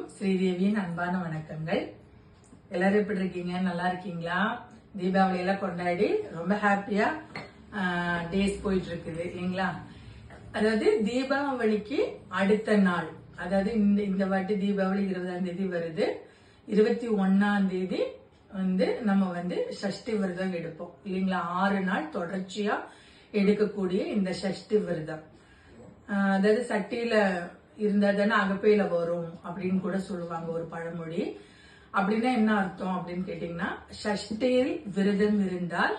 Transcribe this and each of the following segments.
அனைவருக்கும் ஸ்ரீதேவியின் அன்பான வணக்கங்கள். எல்லாரும் எப்படி இருக்கீங்க? நல்லா இருக்கீங்களா? தீபாவளியெல்லாம் கொண்டாடி ரொம்ப ஹாப்பியா டேஸ் போயிட்டு இருக்குது இல்லைங்களா? அதாவது தீபாவளிக்கு அடுத்த நாள் அதாவது இந்த இந்த வாட்டி தீபாவளி இருபதாம் தேதி வருது. இருபத்தி ஒன்னாம் தேதி வந்து நம்ம வந்து சஷ்டி விரதம் எடுப்போம் இல்லைங்களா? ஆறு நாள் தொடர்ச்சியா எடுக்கக்கூடிய இந்த சஷ்டி விரதம். அதாவது சட்டியில இருந்தா தானே அகப்பையில வரும் அப்படின்னு கூட சொல்லுவாங்க ஒரு பழமொழி. அப்படின்னா என்ன அர்த்தம் அப்படின்னு கேட்டீங்கன்னா சஷ்டியில் விரதம் இருந்தால்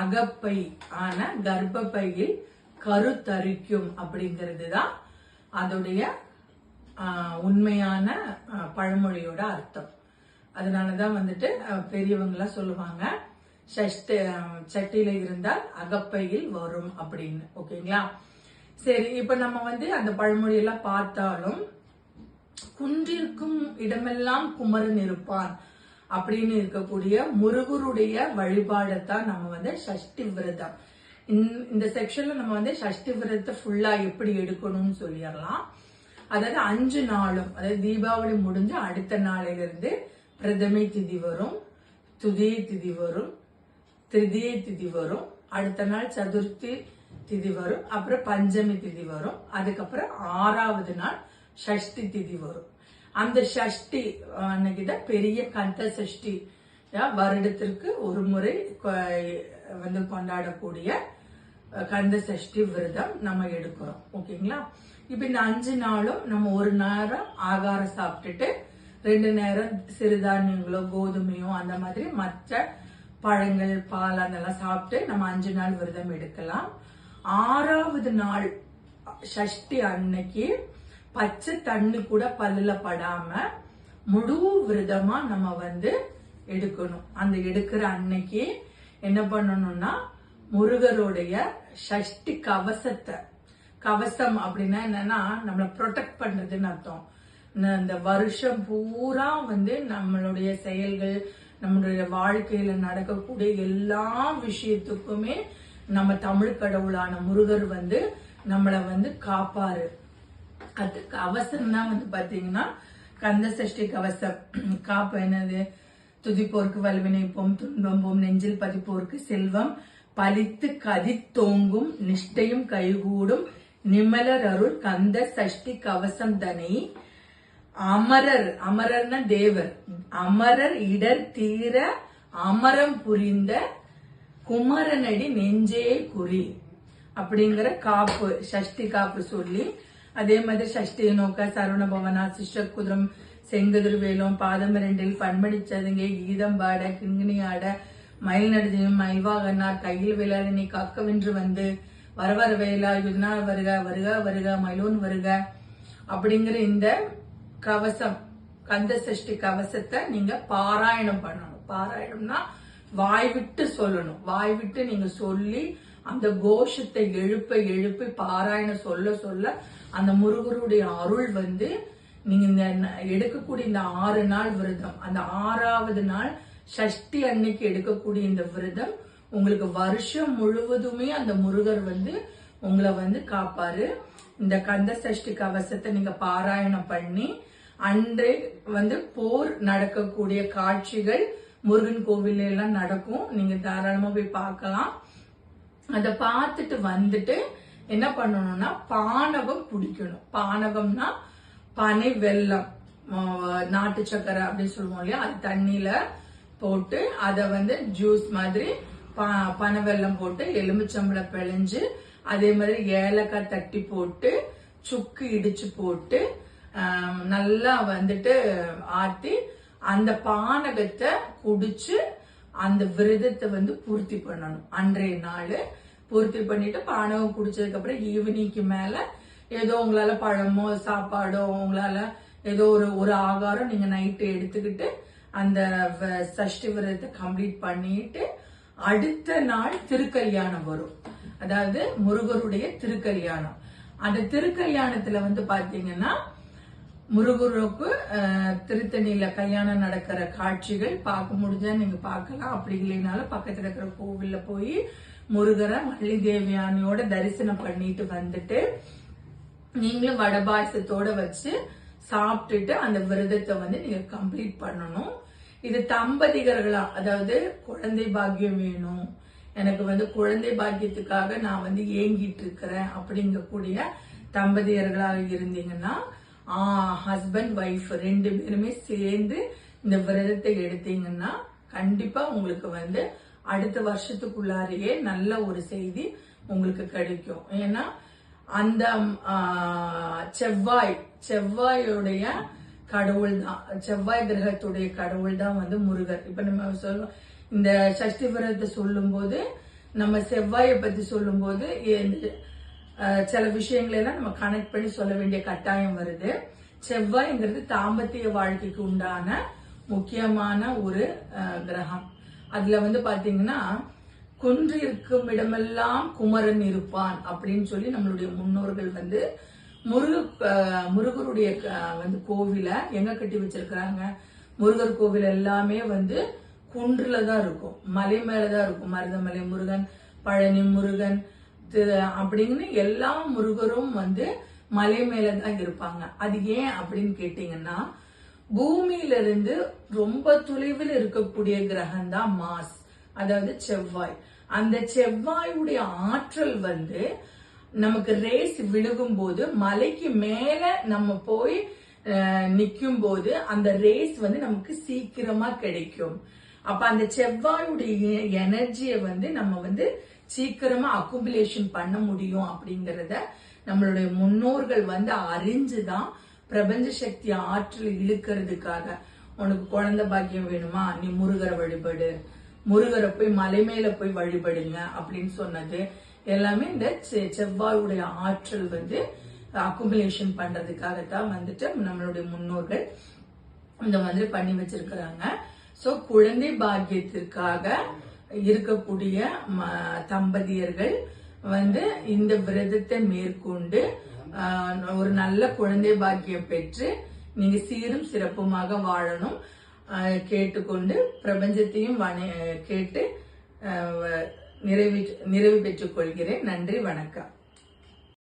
அகப்பை ஆன கர்ப்பப்பையில் கருத்தரிக்கும் அப்படிங்கிறது தான் அதோடைய உண்மையான பழமொழியோட அர்த்தம். அதனாலதான் வந்துட்டு அஹ், சொல்லுவாங்க சஷ்டி சட்டியில் சட்டியில இருந்தால் அகப்பையில் வரும் அப்படின்னு. ஓகேங்களா? சரி இப்ப நம்ம வந்து அந்த பழமொழி எல்லாம் பார்த்தாலும் குன்றிருக்கும் இடமெல்லாம் குமரன் இருப்பான் அப்படின்னு இருக்கக்கூடிய முருகருடைய வழிபாடத்தான் நம்ம வந்து சஷ்டி விரதம். இந்த- இந்த செக்ஷன்ல நம்ம வந்து சஷ்டி விரதத்தை ஃபுல்லா எப்படி எடுக்கணும்னு சொல்லிடலாம். அதாவது அஞ்சு நாளும் அதாவது தீபாவளி முடிஞ்சு அடுத்த நாளிலிருந்து இருந்து பிரதமை திதி வரும் துதியை திதி வரும் திருதியை திதி வரும் அடுத்த நாள் சதுர்த்தி திதி வரும். அப்புறம் பஞ்சமி திதி வரும். அதுக்கப்புறம் ஆறாவது நாள் ஷஷ்டி திதி வரும். அந்த ஷஷ்டி அன்னைக்கு தான் பெரிய கந்த சஷ்டி வருடத்திற்கு ஒரு முறை கொ- வந்து கொண்டாடக்கூடிய கந்த சஷ்டி விரதம் நம்ம எடுக்கிறோம். ஓகேங்களா? இப்ப இந்த அஞ்சு நாளும் நம்ம ஒரு நேரம் ஆகாரம் சாப்பிட்டுட்டு ரெண்டு நேரம் சிறுதானியங்களோ கோதுமையோ அந்த மாதிரி மற்ற பழங்கள் பால் அதெல்லாம் சாப்பிட்டு நம்ம அஞ்சு நாள் விரதம் எடுக்கலாம். ஆறாவது நாள் சஷ்டி அன்னைக்கு பச்சை தண்ணி கூட பல்லுல படாம முழு விரதமா நம்ம வந்து எடுக்கணும். அந்த எடுக்கிற அன்னைக்கு என்ன பண்ணணும்னா முருகருடைய சஷ்டி கவசத்தை கவசம் அப்படின்னா என்னன்னா நம்மளை ப்ரொடெக்ட் பண்றதுன்னு அர்த்தம். இந்த வருஷம் பூரா வந்து நம்மளுடைய செயல்கள் நம்மளுடைய வாழ்க்கையில நடக்கக்கூடிய எல்லா விஷயத்துக்குமே நம்ம தமிழ் கடவுளான முருகர் வந்து நம்மளை வந்து காப்பாரு. அது அவசரம் தான் வந்து பாத்தீங்கன்னா கந்த சஷ்டி கவசம் காப்பு என்னது? துதிப்போருக்கு வலுவினை போம் துன்பம் போம் நெஞ்சில் பதிப்போருக்கு செல்வம். பலித்து கதித்தோங்கும் நிஷ்டையும் கைகூடும். நிமலர் அருள் கந்த சஷ்டி கவசம் தனி. அமரர் அமரர்னா தேவர். அமரர் இடர் தீர அமரம் புரிந்த குமரனடி நெஞ்சே குறி அப்படிங்கிற காப்பு சஷ்டி காப்பு சொல்லி அதே மாதிரி சஷ்டியை நோக்க சரவண பவனா சிஷ்ட குதிரம் செங்கதிர் வேலும் பாதம் இரண்டில் பண்மணி சதுங்கை கீதம் பாட கிங்கினி ஆட மயில் நடுதியும் மயில்வாகனார் கையில் வேளாணி காக்கவென்று வந்து வர வர வேலா யுதனா வருக வருக வருக மயிலோன் வருக அப்படிங்கிற இந்த கவசம் கந்த சஷ்டி கவசத்தை நீங்க பாராயணம் பண்ணணும். பாராயணம்னா வாய் விட்டு சொல்லணும். வாய் விட்டு நீங்க சொல்லி அந்த கோஷத்தை எழுப்ப எழுப்பி பாராயணம் சொல்ல சொல்ல அந்த முருகருடைய அருள் வந்து நீங்க இந்த எடுக்கக்கூடிய இந்த ஆறு நாள் விரதம். அந்த ஆறாவது நாள் சஷ்டி அன்னைக்கு எடுக்கக்கூடிய இந்த விரதம் உங்களுக்கு வருஷம் முழுவதுமே அந்த முருகர் வந்து உங்களை வந்து காப்பாரு. இந்த கந்த சஷ்டி கவசத்தை நீங்க பாராயணம் பண்ணி அன்றே வந்து போர் நடக்கக்கூடிய காட்சிகள் முருகன் கோவில் எல்லாம் நடக்கும். நீங்க தாராளமா போய் பார்க்கலாம். அதை பார்த்துட்டு வந்துட்டு என்ன பண்ணணும்னா பானகம் பிடிக்கணும். பானகம்னா பனை வெல்லம். நாட்டு சக்கரை அப்படின்னு சொல்லுவோம் இல்லையா? அது தண்ணியில போட்டு அதை வந்து ஜூஸ் மாதிரி ப- பனை வெல்லம் போட்டு எலுமிச்சம்பழம் பிழிஞ்சு அதே மாதிரி ஏலக்காய் தட்டி போட்டு சுக்கு இடிச்சு போட்டு நல்லா வந்துட்டு ஆட்டி அந்த பானகத்தை குடிச்சு அந்த விரதத்தை வந்து பூர்த்தி பண்ணணும். அன்றைய நாள் பூர்த்தி பண்ணிட்டு பானகம் குடிச்சதுக்கு அப்புறம் ஈவினிங்க்கு மேல ஏதோ உங்களால பழமோ சாப்பாடோ உங்களால ஏதோ ஒரு ஒரு ஆகாரம் நீங்க நைட்டு எடுத்துக்கிட்டு அந்த வ- சஷ்டி விரதத்தை கம்ப்ளீட் பண்ணிட்டு அடுத்த நாள் திருக்கல்யாணம் வரும். அதாவது முருகருடைய திருக்கல்யாணம். அந்த திருக்கல்யாணத்துல வந்து பாத்தீங்கன்னா முருகருக்கு திருத்தணியில கல்யாணம் நடக்கிற காட்சிகள் பார்க்க முடிஞ்சா நீங்க பார்க்கலாம். அப்படி இல்லைனாலும் பக்கத்துல இருக்கிற கோவில்ல போய் முருகரை மல்லி தேவியானியோட தரிசனம் பண்ணிட்டு வந்துட்டு நீங்களும் வடை பாயசத்தோட வச்சு சாப்பிட்டுட்டு அந்த விரதத்தை வந்து நீங்க கம்ப்ளீட் பண்ணணும். இது தம்பதிகர்களா அதாவது குழந்தை பாக்கியம் வேணும். எனக்கு வந்து குழந்தை பாக்கியத்துக்காக நான் வந்து ஏங்கிட்டு இருக்கிறேன் அப்படிங்கக்கூடிய தம்பதியர்களாக இருந்தீங்கன்னா ஹஸ்பண்ட் ஒய்ஃப் ரெண்டு பேருமே சேர்ந்து இந்த விரதத்தை எடுத்தீங்கன்னா கண்டிப்பா உங்களுக்கு வந்து அடுத்த வருஷத்துக்குள்ளாரையே நல்ல ஒரு செய்தி உங்களுக்கு கிடைக்கும். ஏன்னா அந்த செவ்வாய் செவ்வாயுடைய கடவுள் தான். செவ்வாய் கிரகத்துடைய கடவுள் தான் வந்து முருகர். இப்ப நம்ம சொல்லும் இந்த சஷ்டி விரதத்தை சொல்லும் போது நம்ம செவ்வாயை பத்தி சொல்லும் போது சில விஷயங்களை எல்லாம் நம்ம கனெக்ட் பண்ணி சொல்ல வேண்டிய கட்டாயம் வருது. செவ்வாய்ங்கிறது தாம்பத்திய வாழ்க்கைக்கு உண்டான முக்கியமான ஒரு கிரகம். அதுல வந்து பாத்தீங்கன்னா குன்று இருக்கும் இடமெல்லாம் குமரன் இருப்பான் அப்படின்னு சொல்லி நம்மளுடைய முன்னோர்கள் வந்து முருக முருகருடைய வந்து கோவில எங்க கட்டி வச்சிருக்கிறாங்க? முருகர் கோவில் எல்லாமே வந்து குன்றுல தான் இருக்கும். மலை மேலதான் இருக்கும். மருதமலை முருகன் பழனி முருகன் அப்படின்னு எல்லா முருகரும் வந்து மலை மேலதான் இருப்பாங்க. அது ஏன் அப்படின்னு கேட்டீங்கன்னா பூமியில இருந்து ரொம்ப தொலைவில் இருக்கக்கூடிய கிரகம் தான் மாஸ் அதாவது செவ்வாய். அந்த செவ்வாயுடைய ஆற்றல் வந்து நமக்கு ரேஸ் விழுகும் போது மலைக்கு மேல நம்ம போய் நிற்கும் போது அந்த ரேஸ் வந்து நமக்கு சீக்கிரமா கிடைக்கும். அப்ப அந்த செவ்வாயுடைய எனர்ஜியை வந்து நம்ம வந்து சீக்கிரமா அக்குமுலேஷன் பண்ண முடியும் அப்படிங்கறத நம்மளுடைய முன்னோர்கள் வந்து அறிஞ்சுதான் பிரபஞ்ச சக்தி ஆற்றல் இழுக்கிறதுக்காக உனக்கு குழந்தை பாக்கியம் வேணுமா? நீ முருகரை வழிபடு. முருகரை போய் மலை மேல போய் வழிபடுங்க அப்படின்னு சொன்னது. எல்லாமே இந்த செ- செவ்வாயுடைய ஆற்றல் வந்து அக்குமுலேஷன் பண்றதுக்காகத்தான் வந்துட்டு நம்மளுடைய முன்னோர்கள் இந்த மாதிரி பண்ணி வச்சிருக்கிறாங்க. சோ குழந்தை பாக்கியத்திற்காக இருக்கக்கூடிய ம- தம்பதியர்கள் வந்து இந்த விரதத்தை மேற்கொண்டு ஒரு நல்ல குழந்தை பாக்கியம் பெற்று நீங்க சீரும் சிறப்புமாக வாழணும். கேட்டுக்கொண்டு பிரபஞ்சத்தையும் வண- கேட்டு நிறைவு நிறைவு பெற்றுக் கொள்கிறேன் நன்றி வணக்கம்.